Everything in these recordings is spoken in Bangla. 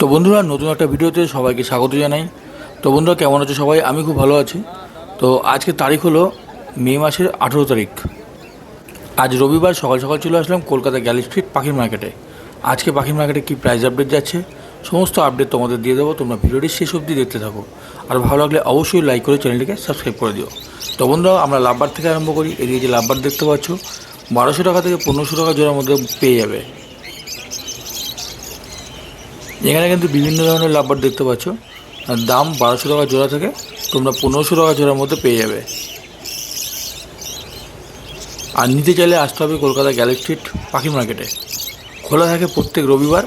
তো বন্ধুরা নতুন একটা ভিডিওতে সবাইকে স্বাগত জানাই। তো বন্ধুরা, কেমন আছো সবাই? আমি খুব ভালো আছি। তো আজকে তারিখ হলো মে মাসের আঠেরো তারিখ। আজ রবিবার সকাল সকাল চলে আসলাম কলকাতা গ্যালি স্ট্রিট পাখির মার্কেটে আজকে পাখির মার্কেটে কী প্রাইস আপডেট যাচ্ছে, সমস্ত আপডেট তোমাদের দিয়ে দেবো। তোমরা ভিডিওটি শেষ অবধি দেখতে থাকো। আর ভালো লাগলে অবশ্যই লাইক করে চ্যানেলটিকে সাবস্ক্রাইব করে দিও। তো বন্ধুরা, আমরা লাভবার থেকে আরম্ভ করি। এদিকে যে লাভবার দেখতে পাচ্ছ, বারোশো টাকা থেকে পনেরোশো টাকা জোড়ার মধ্যে পেয়ে যাবে। এখানে কিন্তু বিভিন্ন ধরনের লাভবার দেখতে পাচ্ছ। দাম বারোশো টাকা জোড়া থেকে তোমরা পনেরোশো টাকা জোড়ার মধ্যে পেয়ে যাবে। আর নিতে চাইলে আসতে হবে কলকাতা গ্যালি স্ট্রিট পাখি মার্কেটে। খোলা থাকে প্রত্যেক রবিবার,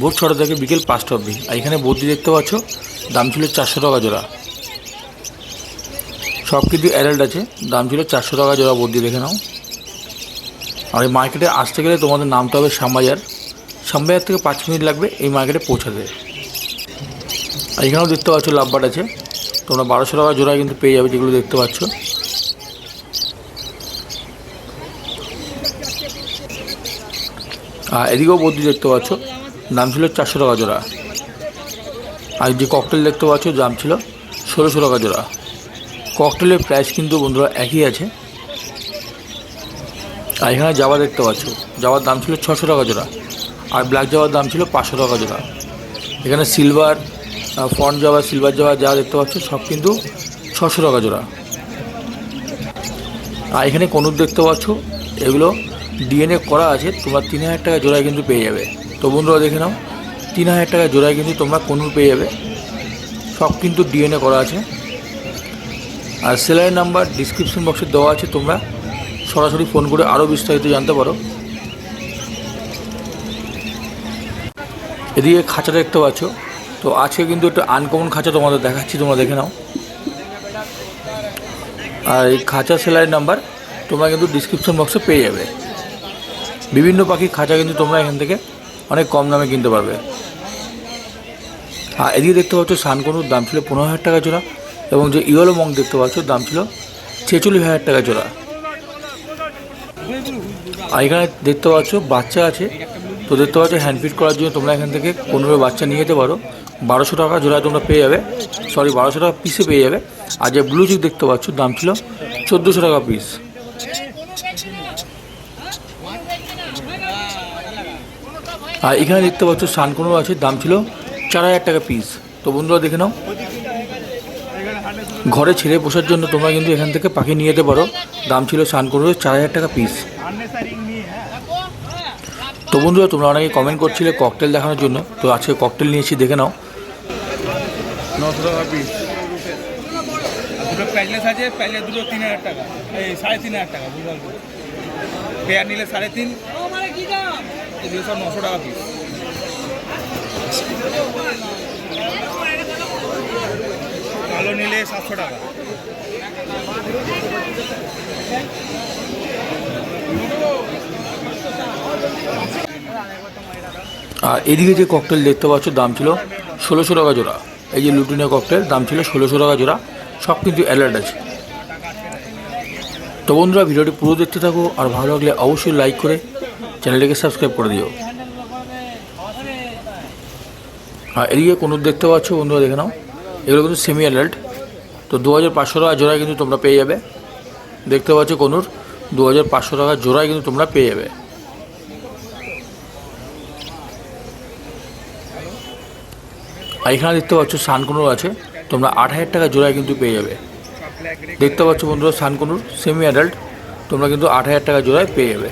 ভোর ছটা থেকে বিকেল পাঁচটা অবধি। আর এখানে বদ্রি দেখতে পাচ্ছ, দাম ছিল চারশো টাকা জোড়া। সব কিছু অ্যাডাল্ট আছে, দাম ছিল চারশো টাকা জোড়া বদ্রি দেখে নাও। আর এই মার্কেটে আসতে গেলে তোমাদের নামতে হবে শ্যামবাজার। শ্যামবাজার থেকে পাঁচ মিনিট লাগবে এই মার্কেটে পৌঁছাতে। এখানেও দেখতে পাচ্ছ লাভবাট আছে। তোমরা বারোশো টাকা জোড়া কিন্তু পেয়ে যাবে যেগুলো দেখতে পাচ্ছ। আর এদিকেও বদ্রি দেখতে পাচ্ছ, দাম ছিল চারশো টাকা জোড়া। আর যে ককটেল দেখতে পাচ্ছ, দাম ছিল ষোলোশো টাকা জোড়া। ককটেলের প্রাইস কিন্তু বন্ধুরা একই আছে। আর এখানে জাবা দেখতে পাচ্ছ জাবার দাম ছিল ছশো টাকা জোড়া। আর ব্ল্যাক জাবার দাম ছিল পাঁচশো টাকা জোড়া। এখানে সিলভার ফন্ট জবা সিলভার জবা, যা দেখতে পাচ্ছ, সব কিন্তু ছশো টাকা জোড়া। আর এখানে কনুর দেখতে পাচ্ছ, এগুলো ডিএনএ করা আছে, তোমরা তিন হাজার টাকা জোড়ায় কিন্তু পেয়ে যাবে। তো বন্ধুরা, দেখে নাও, তিন হাজার টাকা জোড়ায় কিন্তু তোমরা কনুর পেয়ে যাবে। সব কিন্তু ডিএনএ করা আছে। আর সেলাই নাম্বার ডিসক্রিপশন বক্সে দেওয়া আছে, তোমরা সরাসরি ফোন করে আরও বিস্তারিত জানতে পারো। এদিকে খাঁচা দেখতে পাচ্ছ তো আজকে কিন্তু একটা আনকমন খাঁচা তোমাদের দেখাচ্ছি, তোমরা দেখে নাও। আর এই খাঁচা সেলাইয়ের নাম্বার তোমরা কিন্তু ডিসক্রিপশন বক্সে পেয়ে যাবে। বিভিন্ন পাখির খাঁচা কিন্তু তোমরা এখান থেকে অনেক কম দামে কিনতে পারবে। আর এদিকে দেখতে পাচ্ছ, সানকনুর দাম ছিল পনেরো হাজার টাকা জোড়া এবং যে ইয়েলো মং দেখতে পাচ্ছ, দাম ছিল ছেচল্লিশ হাজার টাকা জোড়া। আর এখানে দেখতে পাচ্ছ, বাচ্চা আছে। তো দেখতে পাচ্ছ হ্যান্ড ফিট করার জন্য তোমরা এখান থেকে পনেরো বাচ্চা নিয়ে যেতে পারো। বারোশো টাকা জোড়ায় তোমরা পেয়ে যাবে। সরি বারোশো টাকা পিসে পেয়ে যাবে। আর যে ব্লু চিক দেখতে পাচ্ছ, দাম ছিল চোদ্দোশো টাকা পিস আর এখানে দেখতে পাচ্ছ সানকোনো আছে, দাম ছিল চার হাজার টাকা পিস তো বন্ধুরা, দেখে নাও। ঘরে ছেড়ে বসার জন্য তোমরা কিন্তু এখান থেকে পাখি নিয়ে যেতে পারো। দাম ছিল সানকোনোর চার হাজার টাকা পিস তো বন্ধুরা, তোমরা অনেকে কমেন্ট করছিলে ককটেল দেখানোর জন্য। তো আজকে ককটেল নিয়েছি দেখে নাও। নশো টাকা পিস দুটো প্যাচলেস আছে প্যাচলেস দুটো তিন হাজার টাকা। এই সাড়ে তিন হাজার টাকা বুঝলাম পেয়ার নিলে সাড়ে তিন। এগুলো সব নশো টাকা পিস কালো নিলে সাতশো টাকা। আর এদিকে যে ককটেল দেখতে পাচ্ছ দাম ছিল ষোলোশো টাকা জোড়া। এই যে লুটিনের ককটেল দাম ছিল ষোলোশো টাকা জোড়া, সব কিন্তু অ্যালার্ট আছে। তো বন্ধুরা, ভিডিওটি পুরো দেখতে থাকো, আর ভালো লাগলে অবশ্যই লাইক করে চ্যানেলটিকে সাবস্ক্রাইব করে দিও। আর এদিকে কোনো দেখতে পাচ্ছ বন্ধুরা, দেখে নাও। এগুলো কিন্তু সেমি অ্যালার্ট তো দু হাজার পাঁচশো টাকা জোড়ায় কিন্তু তোমরা পেয়ে যাবে। দেখতে পাচ্ছ কোনুর দু হাজার পাঁচশো টাকা জোড়ায় কিন্তু তোমরা পেয়ে যাবে। আর এখানে দেখতে পাচ্ছ সানকুনুর আছে। তোমরা আট হাজার টাকা জোড়ায় কিন্তু পেয়ে যাবে। দেখতে পাচ্ছ বন্ধুরা সানকুনুর সেমি অ্যাডাল্ট তোমরা কিন্তু আট হাজার টাকা জোড়ায় পেয়ে যাবে।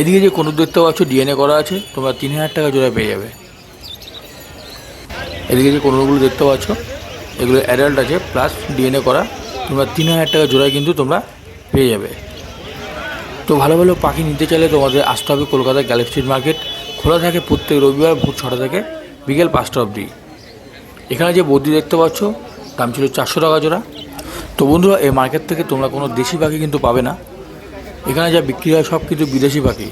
এদিকে যে কোনো দেখতে পাচ্ছ ডিএনএ করা আছে, তোমরা তিন হাজার টাকা জোড়ায় পেয়ে যাবে। এদিকে যে কোনোগুলো দেখতে পাচ্ছ, এগুলো অ্যাডাল্ট আছে প্লাস ডিএনএ করা, তোমরা তিন হাজার টাকা জোড়ায় কিন্তু তোমরা পেয়ে যাবে। তো ভালো ভালো পাখি নিতে চাইলে তোমাদের আসতে হবে কলকাতা গ্যালেক্সির মার্কেট খোলা থাকে প্রত্যেক রবিবার ভোর ছটা থেকে বিকেল পাঁচটা অবধি। এখানে যে বদ্যি দেখতে পাচ্ছ, দাম ছিল চারশো টাকা জোড়া। তো বন্ধুরা, এই মার্কেট থেকে তোমরা কোনো দেশি পাখি কিন্তু পাবে না। এখানে যা বিক্রি হয় সব কিছু বিদেশি পাখি।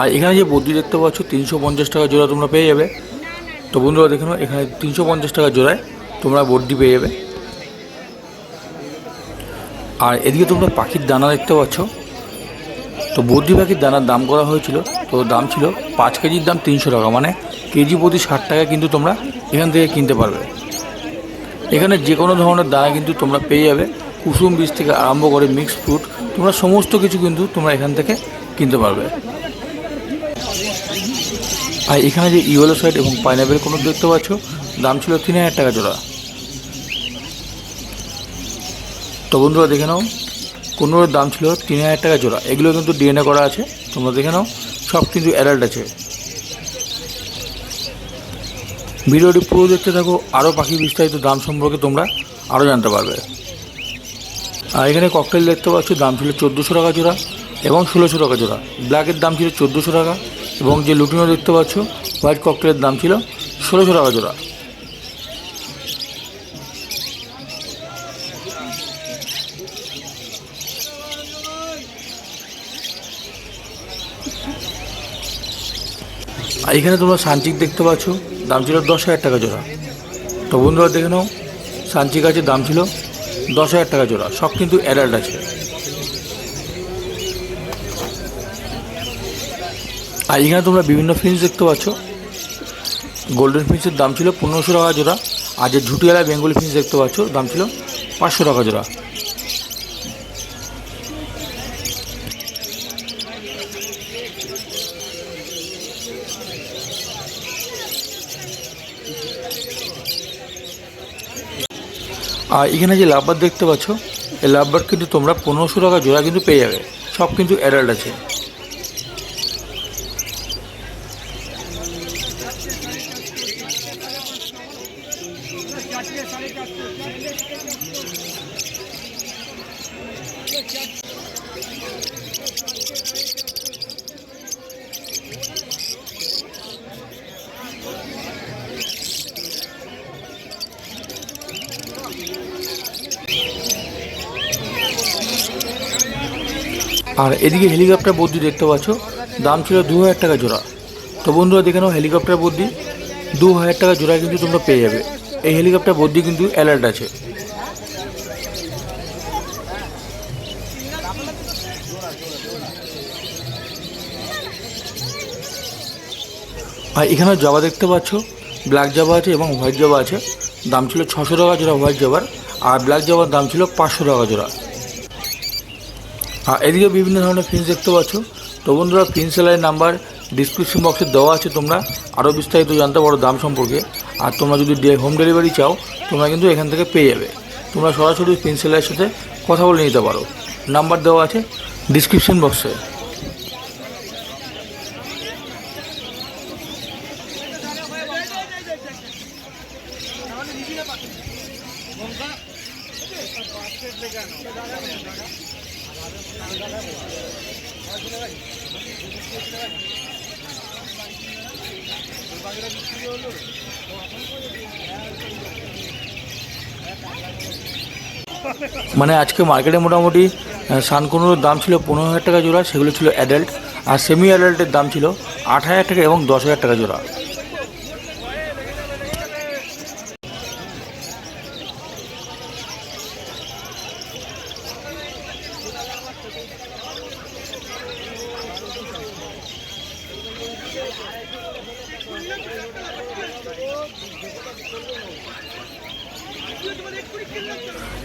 আর এখানে যে বদ্রি দেখতে পাচ্ছ, তিনশো পঞ্চাশ টাকা জোড়া তোমরা পেয়ে যাবে। তো বন্ধুরা, দেখে নাও, এখানে তিনশো পঞ্চাশ টাকা জোড়ায় তোমরা বদ্রি পেয়ে যাবে। আর এদিকে তোমরা পাখির দানা দেখতে পাচ্ছ। তো বদ্রি পাখির দানার দাম করা হয়েছিল, তো দাম ছিল পাঁচ কেজির দাম তিনশো টাকা মানে কেজি প্রতি ষাট টাকা কিন্তু তোমরা এখান থেকে কিনতে পারবে। এখানে যে কোনো ধরনের দানা কিন্তু তোমরা পেয়ে যাবে। কুসুম বীজ থেকে আরম্ভ করে মিক্সড ফ্রুট, তোমরা সমস্ত কিছু কিন্তু তোমরা এখান থেকে কিনতে পারবে। আর এখানে যে ইয়েলো সাইড এবং পাইনাপেল কোনো দেখতে পাচ্ছ, দাম ছিল তিন হাজার টাকা জোড়া। তো বন্ধুরা দেখে নাও, কোনোর দাম ছিল তিন হাজার টাকা জোড়া। এগুলো কিন্তু ডিএনএ করা আছে, তোমরা দেখে নাও, সব কিন্তু অ্যাডাল্ট আছে। ভিডিওটি পুরো দেখতে থাকো, আরও পাখি বিস্তারিত দাম সম্পর্কে তোমরা আরও জানতে পারবে। আর এখানে ককটেল দেখতে পাচ্ছ, দাম ছিল চোদ্দোশো টাকা জোড়া এবং ষোলোশো টাকা জোড়া। ব্ল্যাকের দাম ছিল চোদ্দোশো টাকা এবং যে লুটিনো দেখতে পাচ্ছ, হোয়াইট ককটেলের দাম ছিল ষোলোশো টাকা জোড়া। আর এখানে তোমরা সানচিক দেখতে পাচ্ছ, দাম ছিল দশ হাজার টাকা জোড়া। তো বন্ধুরা দেখে নাও, সানচিক আছে, দাম ছিল দশ হাজার টাকা জোড়া, সব কিন্তু অ্যাডাল্ট আছে। আর এখানে তোমরা বিভিন্ন ফিন্স দেখতে পাচ্ছ। গোল্ডেন ফিন্সের দাম ছিল পনেরোশো টাকা জোড়া। আর যে ঝুটিওয়ালা বেঙ্গলি ফিন্স দেখতে পাচ্ছ, দাম ছিল পাঁচশো টাকা জোড়া। আর এখানে যে লাভবার দেখতে পাচ্ছ, এই লাভবার কিন্তু তোমরা পনেরোশো টাকা জোড়া কিন্তু পেয়ে যাবে। সব কিন্তু অ্যাডাল্ট আছে। আর এদিকে হেলিকপ্টার বদ্যি দেখতে পাচ্ছ, দাম ছিল দু হাজার টাকা জোড়া। তো বন্ধুরা, দেখে নাও হেলিকপ্টার বদ্যি দু হাজার টাকা জোড়া কিন্তু তোমরা পেয়ে যাবে। এই হেলিকপ্টার বদ্যি কিন্তু অ্যালার্ট আছে। আর এখানে জবা দেখতে পাচ্ছ ব্ল্যাক জবা আছে এবং হোয়াইট জবা আছে। দাম ছিল ছশো টাকা জোড়া হোয়াইট জবার, আর ব্ল্যাক জবার দাম ছিল পাঁচশো টাকা জোড়া। এদিকে বিভিন্ন ধরনের ফিন্স দেখতে পাচ্ছ। তো বন্ধুরা ফিন্স সেলারের নাম্বার ডিসক্রিপশন বক্সে দেওয়া আছে তোমরা। আরও বিস্তারিত জানতে পারো দাম সম্পর্কে। আর তোমরা যদি হোম ডেলিভারি চাও, তোমরা কিন্তু এখান থেকে পেয়ে যাবে। তোমরা সরাসরি ফিন্স সেলারের সাথে কথা বলে নিতে পারো। নাম্বার দেওয়া আছে ডিসক্রিপশন বক্সে মানে আজকে মার্কেটে মোটামুটি সানকুনোর দাম ছিল পনেরো হাজার টাকা জোড়া, সেগুলো ছিল অ্যাডাল্ট আর সেমি অ্যাডাল্টের দাম ছিল আট হাজার টাকা এবং দশ হাজার টাকা জোড়া।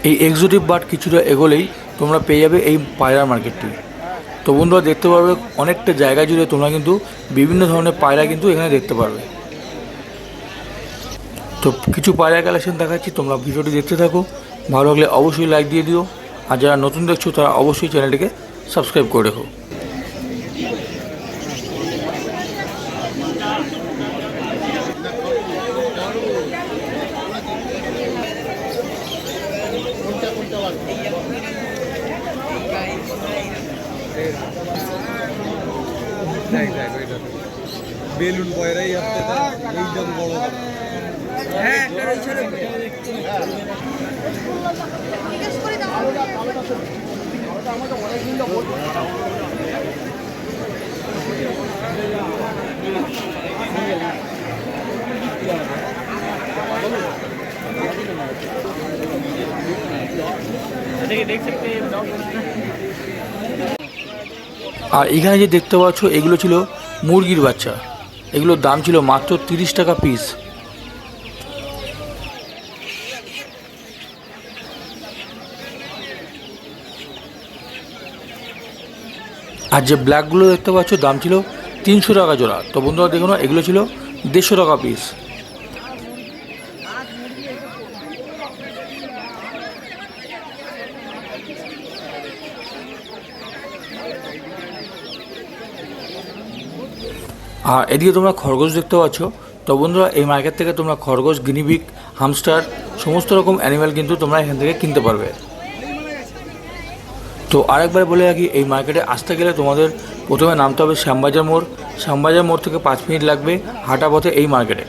এই এক্সোটিক বার্ড কিছুটা এগোলেই তোমরা পেয়ে যাবে এই পায়রা মার্কেটটি তো বন্ধুরা, দেখতে পারবে, অনেকটা জায়গা জুড়ে তোমরা কিন্তু বিভিন্ন ধরনের পায়রা কিন্তু এখানে দেখতে পারবে। তো কিছু পায়রা কালেকশন দেখাচ্ছি, তোমরা ভিডিওটি দেখতে থাকো। ভালো লাগলে অবশ্যই লাইক দিয়ে দিও। আর যারা নতুন দেখছ, তারা অবশ্যই চ্যানেলটিকে সাবস্ক্রাইব করে রেখো। দেখ দেখ ওইটা বেলুন পয়রাই আসতে এইরকম বড়। হ্যাঁ একটা রয়েছে আর এখানে যে দেখতে পাচ্ছ, এগুলো ছিল মুরগির বাচ্চা। এগুলোর দাম ছিল মাত্র তিরিশ টাকা পিস আর যে ব্ল্যাকগুলো দেখতে পাচ্ছ, দাম ছিল তিনশো টাকা জোড়া। তো বন্ধুরা দেখো না এগুলো ছিল দেড়শো টাকা পিস আর এদিকে তোমরা খরগোশ দেখতে পাচ্ছ। তো বন্ধুরা, এই মার্কেট থেকে তোমরা খরগোশ গিনিবিক হামস্টার সমস্ত রকম অ্যানিম্যাল কিন্তু তোমরা এখান থেকে কিনতে পারবে। তো আরেকবার বলে রাখি, এই মার্কেটে আসতে গেলে তোমাদের প্রথমে নামতে হবে শ্যামবাজার মোড়। শ্যামবাজার মোড় থেকে পাঁচ মিনিট লাগবে হাঁটা পথে এই মার্কেটে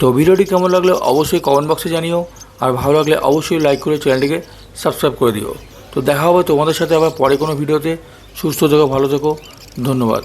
তো ভিডিওটি কেমন লাগলে অবশ্যই কমেন্ট বক্সে জানিও, আর ভালো লাগলে অবশ্যই লাইক করে চ্যানেলটিকে সাবস্ক্রাইব করে দিও। তো দেখা হবে তোমাদের সাথে আবার পরে কোনো ভিডিওতে। সুস্থ থেকো, ভালো থেকো। ধন্যবাদ।